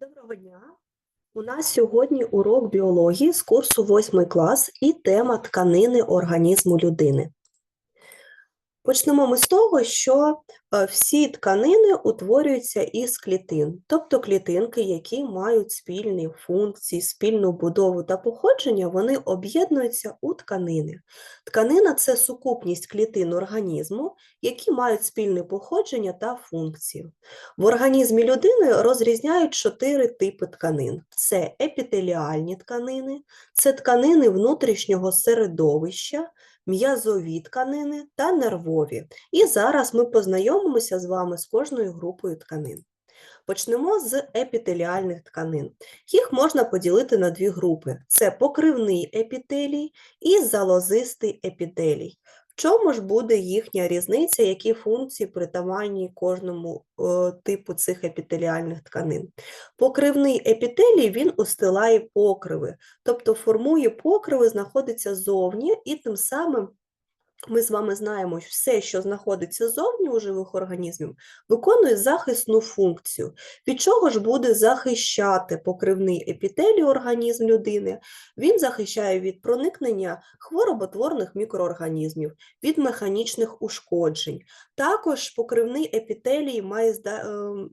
Доброго дня. У нас сьогодні урок біології з курсу 8 клас і тема тканини організму людини. Почнемо ми з того, що е, всі тканини утворюються із клітин, тобто клітинки, які мають спільні функції, спільну будову та походження, вони об'єднуються у тканини. Тканина це сукупність клітин організму, які мають спільне походження та функцію. В організмі людини розрізняють чотири типи тканин: це епітеліальні тканини, це тканини внутрішнього середовища, м'язові тканини та нервові. І зараз ми познайомимося з вами з кожною групою тканин. Почнемо з епітеліальних тканин. Їх можна поділити на дві групи: це покривний епітелій і залозистий епітелій. Чому ж буде їхня різниця, які функції притаманні кожному е, типу цих епітеліальних тканин? Покривний епітелій він устилає покриви, тобто формує покриви, знаходиться зовні, і тим самим ми з вами знаємо, що все, що знаходиться зовні у живих організмів, виконує захисну функцію. Від чого ж буде захищати покривний епітелій організм людини? Він захищає від проникнення хвороботворних мікроорганізмів, від механічних ушкоджень. Також покривний епітелій має ем,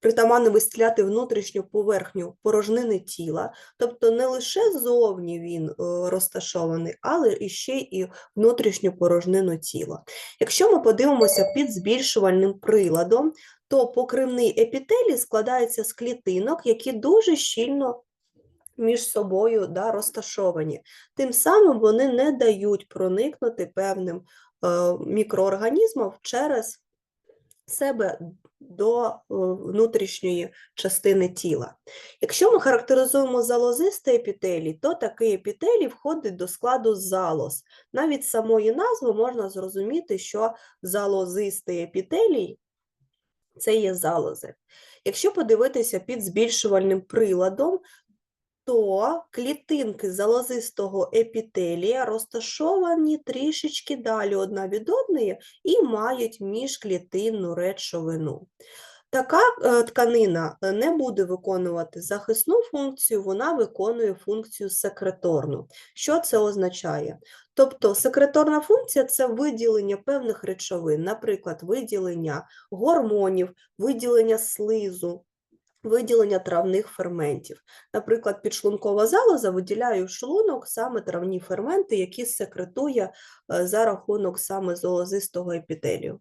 притаманно вистріляти внутрішню поверхню порожнини тіла, тобто не лише зовні він е, розташований, але і ще і внутрішню порожнину тіла. Якщо ми подивимося під збільшувальним приладом, то покривний епітелій складається з клітинок, які дуже щільно між собою да, розташовані. Тим самим вони не дають проникнути певним е, мікроорганізмам через себе до е, внутрішньої частини тіла. Якщо ми характеризуємо залозистий епітелій, то такий епітелій входить до складу залоз. Навіть самої назви можна зрозуміти, що залозистий епітелій це є залози. Якщо подивитися під збільшувальним приладом, то клітинки залозистого епітелія розташовані трішечки далі одна від одної і мають міжклітинну речовину. Така е, тканина е, не буде виконувати захисну функцію, вона виконує функцію секреторну. Що це означає? Тобто секреторна функція це виділення певних речовин, наприклад, виділення гормонів, виділення слизу, виділення травних ферментів. Наприклад, підшлункова залоза виділяє в шлунок саме травні ферменти, які секретує е, за рахунок саме зоозистого епітелію.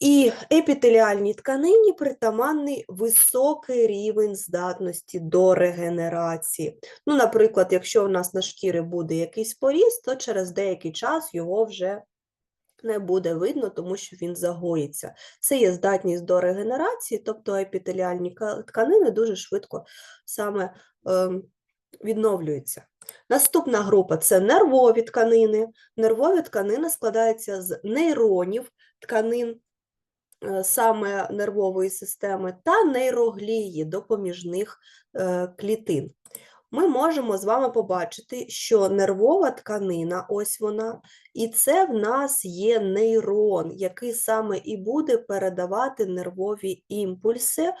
І епітеліальній тканині притаманний високий рівень здатності до регенерації. Ну, наприклад, якщо у нас на шкірі буде якийсь поріз, то через деякий час його вже не буде видно, тому що він загоїться. Це є здатність до регенерації, тобто епітеліальні тканини дуже швидко саме ем, відновлюються. Наступна група це нервові тканини. Нервові тканини складаються з нейронів тканин е, саме нервової системи та нейроглії допоміжних е, клітин. Ми можемо з вами побачити, що нервова тканина, ось вона, і це в нас є нейрон, який саме і буде передавати нервові імпульси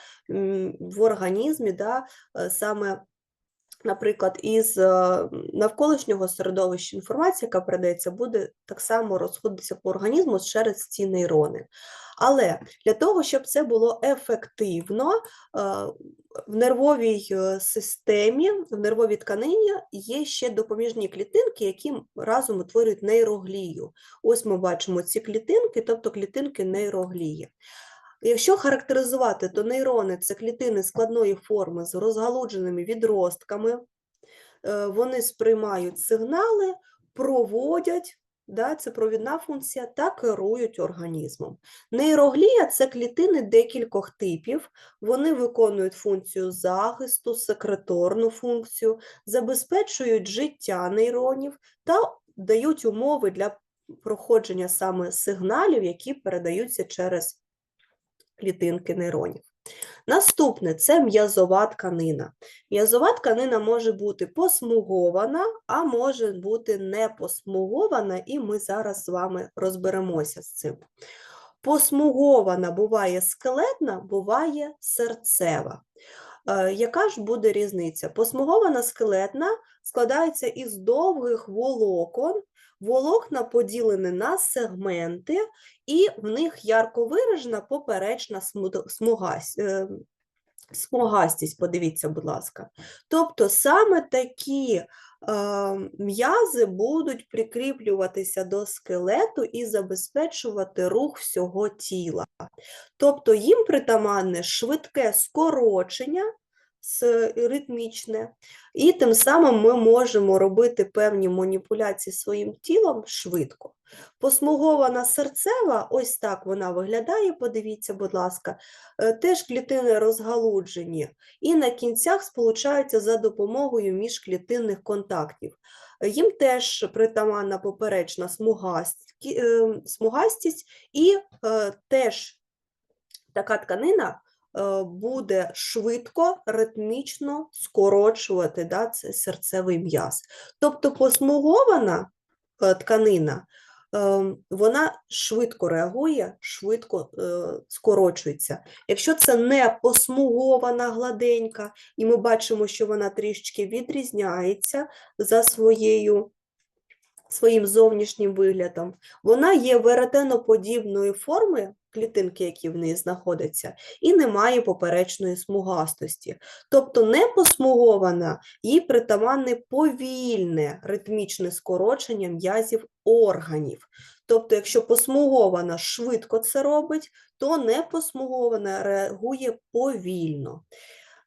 в організмі, да, е, саме наприклад, із е, навколишнього середовища інформація, яка передається, буде так само розходитися по організму через ці нейрони. Але для того, щоб це було ефективно, е, в нервовій е, системі, в нервовій тканині є ще допоміжні клітинки, які разом утворюють нейроглію. Ось ми бачимо ці клітинки, тобто клітинки нейроглії. Якщо характеризувати, то нейрони це клітини складної форми з розгалудженими відростками, е, вони сприймають сигнали, проводять, да, це провідна функція, та керують організмом. Нейроглія це клітини декількох типів, вони виконують функцію захисту, секреторну функцію, забезпечують життя нейронів та дають умови для проходження саме сигналів, які передаються через клітинки нейронів. Наступне це м'язова тканина. М'язова тканина може бути посмугована, а може бути не посмугована, і ми зараз з вами розберемося з цим. Посмугована буває скелетна, буває серцева. Е, Яка ж буде різниця? Посмугована скелетна складається із довгих волокон. Волокна поділені на сегменти, і в них ярко виражена поперечна смугась- е, смугастість. Подивіться, будь ласка. Тобто саме такі е, м'язи будуть прикріплюватися до скелету і забезпечувати рух всього тіла. Тобто їм притаманне швидке скорочення ритмічне, і тим самим ми можемо робити певні маніпуляції своїм тілом швидко. Посмугована серцева, ось так вона виглядає, подивіться, будь ласка, е, теж клітини розгалуджені і на кінцях сполучаються за допомогою міжклітинних контактів. Е, Їм теж притаманна поперечна смугасткі- е, смугастість і е, теж така тканина е, буде швидко, ритмічно скорочувати да, цей серцевий м'яз. Тобто посмугована е, тканина, е, вона швидко реагує, швидко е, скорочується. Якщо це не посмугована гладенька, і ми бачимо, що вона трішечки відрізняється за своєю своїм зовнішнім виглядом, вона є веретеноподібної форми, клітинки, які в неї знаходяться, і не має поперечної смугастості. Тобто не посмугована, їй притаманне повільне ритмічне скорочення м'язів органів. Тобто, якщо посмугована швидко це робить, то не посмугована реагує повільно.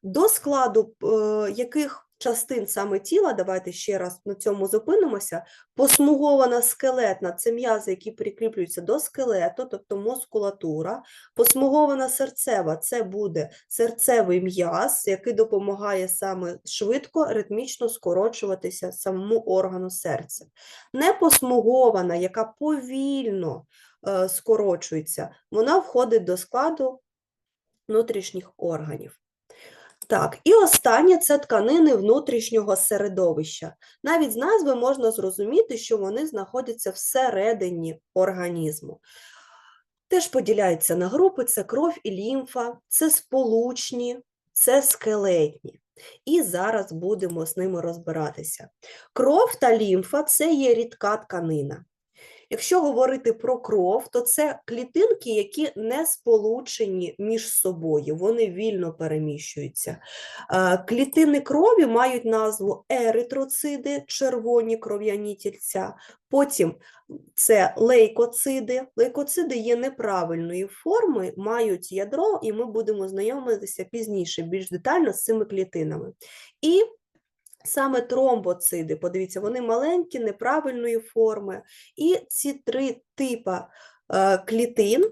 До складу е, яких частин саме тіла, давайте ще раз на цьому зупинимося. Посмугована скелетна це м'язи, які прикріплюються до скелету, тобто мускулатура. Посмугована серцева це буде серцевий м'яз, який допомагає саме швидко, ритмічно скорочуватися самому органу серця. Непосмугована, яка повільно е, скорочується, вона входить до складу внутрішніх органів. Так, і останнє це тканини внутрішнього середовища. Навіть з назви можна зрозуміти, що вони знаходяться всередині організму. Теж поділяються на групи: це кров і лімфа, це сполучні, це скелетні. І зараз будемо з ними розбиратися. Кров та лімфа це є рідка тканина. Якщо говорити про кров, то це клітинки, які не сполучені між собою, вони вільно переміщуються. Клітини крові мають назву еритроциди, червоні кров'яні тільця. Потім це лейкоциди. Лейкоциди є неправильної форми, мають ядро, і ми будемо знайомитися пізніше більш детально з цими клітинами. І Саме тромбоциди, подивіться, вони маленькі, неправильної форми. І ці три типи е, клітин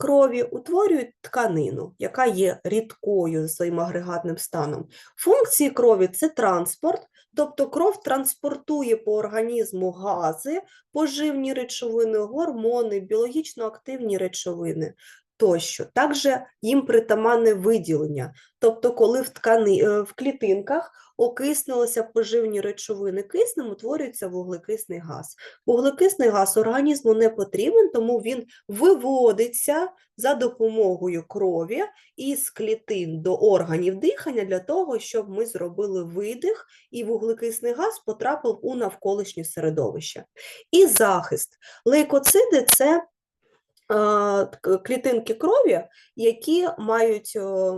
крові утворюють тканину, яка є рідкою за своїм агрегатним станом. Функції крові це транспорт, тобто кров транспортує по організму гази, поживні речовини, гормони, біологічно активні речовини. Тощо, також їм притаманне виділення, тобто, коли в ткани, е, в клітинках окиснилися поживні речовини киснем, утворюється вуглекисний газ. Вуглекисний газ організму не потрібен, тому він виводиться за допомогою крові із клітин до органів дихання для того, щоб ми зробили видих, і вуглекисний газ потрапив у навколишнє середовище. І захист. Лейкоциди – це клітинки крові, які мають е,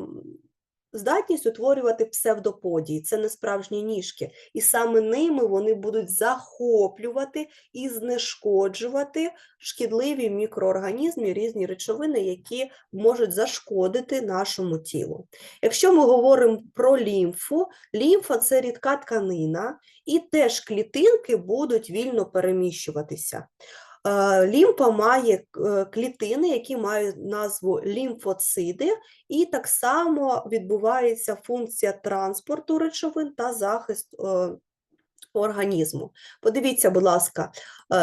здатність утворювати псевдоподії. Це не справжні ніжки. І саме ними вони будуть захоплювати і знешкоджувати шкідливі мікроорганізми, різні речовини, які можуть зашкодити нашому тілу. Якщо ми говоримо про лімфу, лімфа це рідка тканина, і теж клітинки будуть вільно переміщуватися. Е, Лімфа має е, клітини, які мають назву лімфоциди, і так само відбувається функція транспорту речовин та захист е, організму. Подивіться, будь ласка,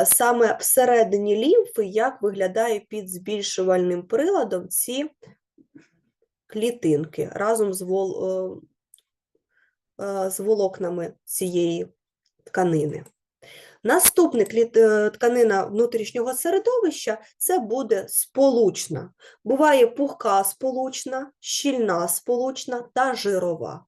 саме всередині лімфи, як виглядає під збільшувальним приладом ці клітинки разом з, вол, з волокнами цієї тканини. Наступна е, тканина внутрішнього середовища це буде сполучна. Буває пухка сполучна, щільна сполучна та жирова.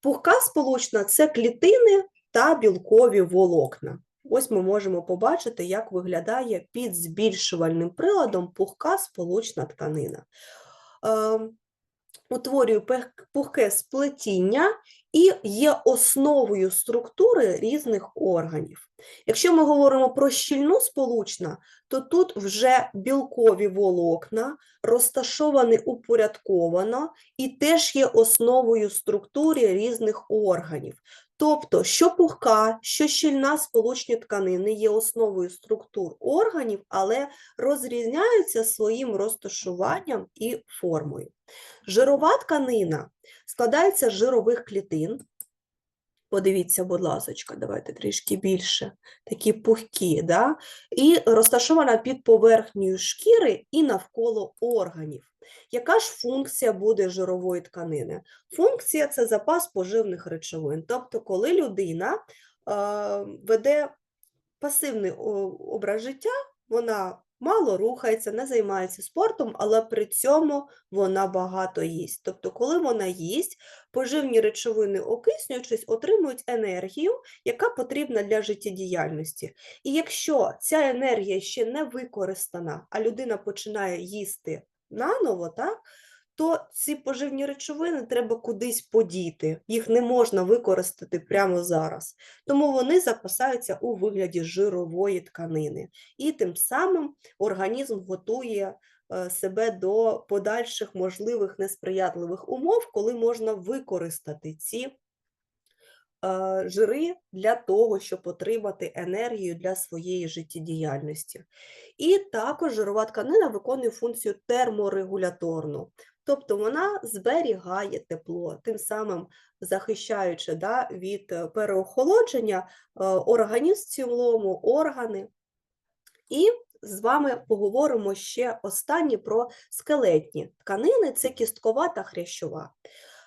Пухка сполучна це клітини та білкові волокна. Ось ми можемо побачити, як виглядає під збільшувальним приладом пухка сполучна тканина. Ем, Утворює пухке сплетіння і є основою структури різних органів. Якщо ми говоримо про щільну сполучна, то тут вже білкові волокна розташовані упорядковано і теж є основою структури різних органів. Тобто, що пухка, що щільна сполучні тканини є основою структур органів, але розрізняються своїм розташуванням і формою. Жирова тканина складається з жирових клітин. Подивіться, будь ласочка, давайте трішки більше. Такі пухкі, да? і розташована під поверхнею шкіри і навколо органів. Яка ж функція буде жирової тканини? Функція це запас поживних речовин. Тобто, коли людина е, веде пасивний образ життя, вона мало рухається, не займається спортом, але при цьому вона багато їсть. Тобто, коли вона їсть, поживні речовини, окиснюючись, отримують енергію, яка потрібна для життєдіяльності. І якщо ця енергія ще не використана, а людина починає їсти наново, так, то ці поживні речовини треба кудись подіти. Їх не можна використати прямо зараз. Тому вони запасаються у вигляді жирової тканини. І тим самим організм готує е, себе до подальших можливих несприятливих умов, коли можна використати ці жири для того, щоб отримати енергію для своєї життєдіяльності. І також жирова тканина виконує функцію терморегуляторну, тобто вона зберігає тепло, тим самим захищаючи да, від е, переохолодження е, організм в цілому, органи. І з вами поговоримо ще останнє про скелетні тканини це кісткова та хрящова.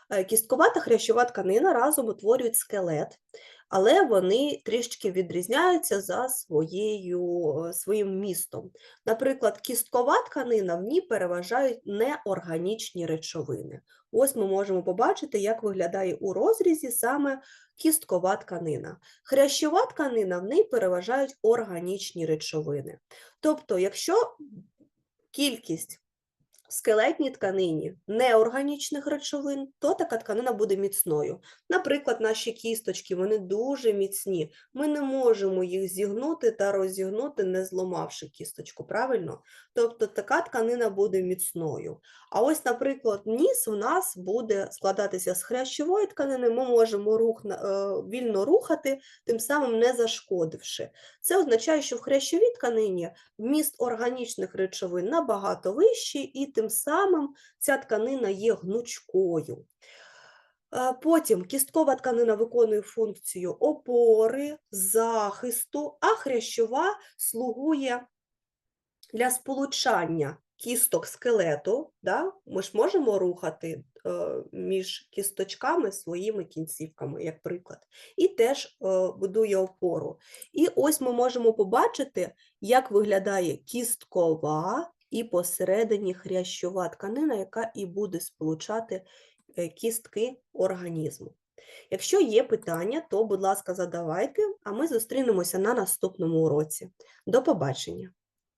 Е, Кісткова та хрящова тканина разом утворюють скелет, але вони трішки відрізняються за своєю, е, своїм містом. Наприклад, кісткова тканина в ній переважають неорганічні речовини. Ось ми можемо побачити, як виглядає у розрізі саме кісткова тканина. Хрящова тканина в ній переважають органічні речовини. Тобто, якщо кількість скелетній тканині неорганічних речовин, то така тканина буде міцною. Наприклад, наші кісточки вони дуже міцні. Ми не можемо їх зігнути та розігнути, не зламавши кісточку, правильно? Тобто така тканина буде міцною. А ось, наприклад, ніс у нас буде складатися з хрящової тканини, ми можемо рух, е, вільно рухати, тим самим не зашкодивши. Це означає, що в хрящовій тканині вміст органічних речовин набагато вищий, і тим самим ця тканина є гнучкою. Е, Потім кісткова тканина виконує функцію опори, захисту, а хрящова слугує для сполучання кісток скелету. Да? Ми ж можемо рухати е, між кісточками своїми кінцівками, як приклад, і теж е, будує опору. І ось ми можемо побачити, як виглядає кісткова і посередині хрящова тканина, яка і буде сполучати е, кістки організму. Якщо є питання, то, будь ласка, задавайте, а ми зустрінемося на наступному уроці. До побачення!